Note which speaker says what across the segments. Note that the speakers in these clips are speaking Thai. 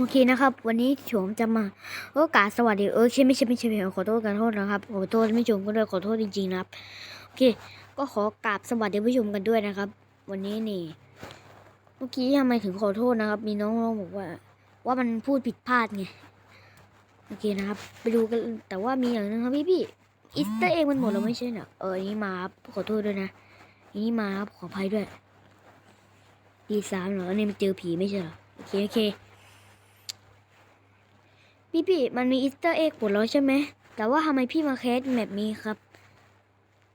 Speaker 1: โอเคนะครับ วันนี้โฉมจะมาโอกาสสวัสดีเออใช่ไม่ใช่ไม่ใช่ไม่ใช่ขอโทษกันโทษนะครับขอโทษไม่ชมก็ด้วยขอโทษจริงๆนะครับโอเค ก็ขอกราบสวัสดีผู้ชมกันด้วยนะครับ วันนี้นี่ เมื่อกี้ทำไมถึงขอโทษนะครับ มีน้องๆบอกว่า ว่ามันพูดผิดพลาดไงโอเคนะครับ ไปดูกันแต่ว่ามีอย่างหนึงครับพี่พี่อิสเตอร์เองมันหมดแล้วไม่ใช่เหรอเออนี้มาครับขอโทษด้วยนะนี้มาครับขออภัยด้วยดีสามเหรออันนี้มันเจอผีไม่ใช่เหรอโอเคโอเค พี่พี่มันมีอีสเตอร์เอ็กหมดแล้วใช่ไหม แต่ว่าทำไมพี่มาแคสแบบนี้ครับ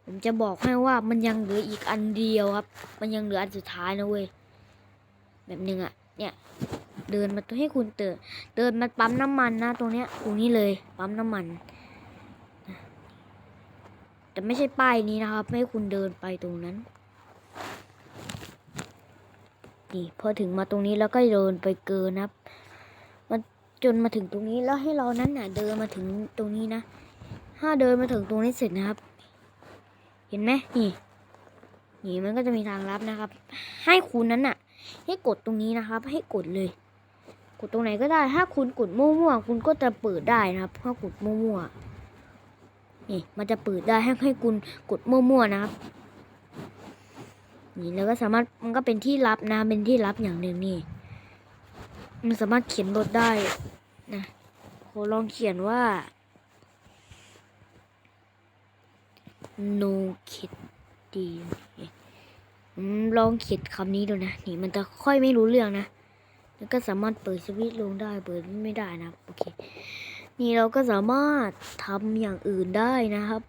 Speaker 1: ผมจะบอกให้ว่ามันยังเหลืออีกอันเดียวครับ มันยังเหลืออันสุดท้ายนะเว้ย แบบหนึ่งอะเนี่ย เดินมาตัวให้คุณเตินเดินมาปั๊มน้ำมันนะตรงเนี้ย ตรงนี้เลย ปั๊มน้ำมันนะแต่ไม่ใช่ป้ายนี้นะครับ ไม่ให้คุณเดินไปตรงนั้นนี่พอถึงมาตรงนี้แล้วก็เดินไปเกินนะครับ จนมาถึงตรงนี้แล้วให้เรานั้นน่ะเดินมาถึงตรงนี้นะ ถ้าเดินมาถึงตรงนี้เสร็จนะครับ เห็นไหมนี่ นี่มันก็จะมีทางลับนะครับ ให้คุณนั้นน่ะ ให้กดตรงนี้นะครับ ให้กดเลย กดตรงไหนก็ได้ ถ้าคุณกดมั่วๆคุณก็จะเปิดได้นะครับ ถ้ากดมั่วๆนี่มันจะเปิดได้ให้ให้คุณกดมั่วๆนะครับนี่แล้วก็สามารถมันก็เป็นที่ลับนะเป็นที่ลับอย่างหนึ่งนี่ มันสามารถเขียนบทได้ นะโหลองเขียนว่า no kid ดีลองเขียนคำนี้ดูนะ นี่มันจะค่อยไม่รู้เรื่องนะ แล้วก็สามารถเปิดสวิตช์ลงได้ เปิดไม่ได้นะ โอเค นี่เราก็สามารถทำอย่างอื่นได้นะครับ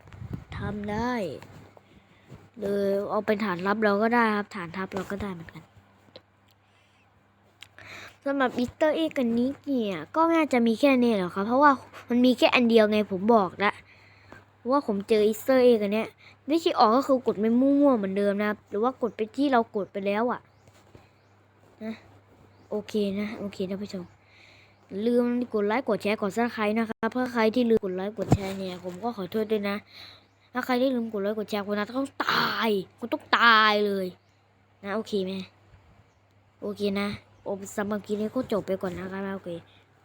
Speaker 1: ทำได้ เลยเอาเป็นฐานลับเราก็ได้ครับ ฐานทับเราก็ได้เหมือนกัน สำหรับอีสเตอร์เอ็กกันนี้เนี่ยก็ไม่น่าจะมีแค่นี้หรอครับเพราะว่ามันมีแค่อันเดียวไงผมบอกละว่าผมเจออีสเตอร์เอ็กอันเนี้ยวิธีออกก็คือกดไม่มั่วๆเหมือนเดิมนะหรือว่ากดไปที่เรากดไปแล้วอะนะโอเคนะโอเคนะผู้ชมลืมกดไลค์กดแชร์กดซับสไครต์นะครับเพื่อใครที่ลืมกดไลค์กดแชร์เนี่ยผมก็ขอโทษด้วยนะ ถ้าใครที่ลืมกดไลค์กดแชร์คนนั้นต้องตายคุณต้องตายเลย นะโอเคไหมโอเคนะ สำหรับคลิปนี้ก็จบไปก่อนนะครับโอเค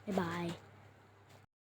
Speaker 1: บ๊ายบาย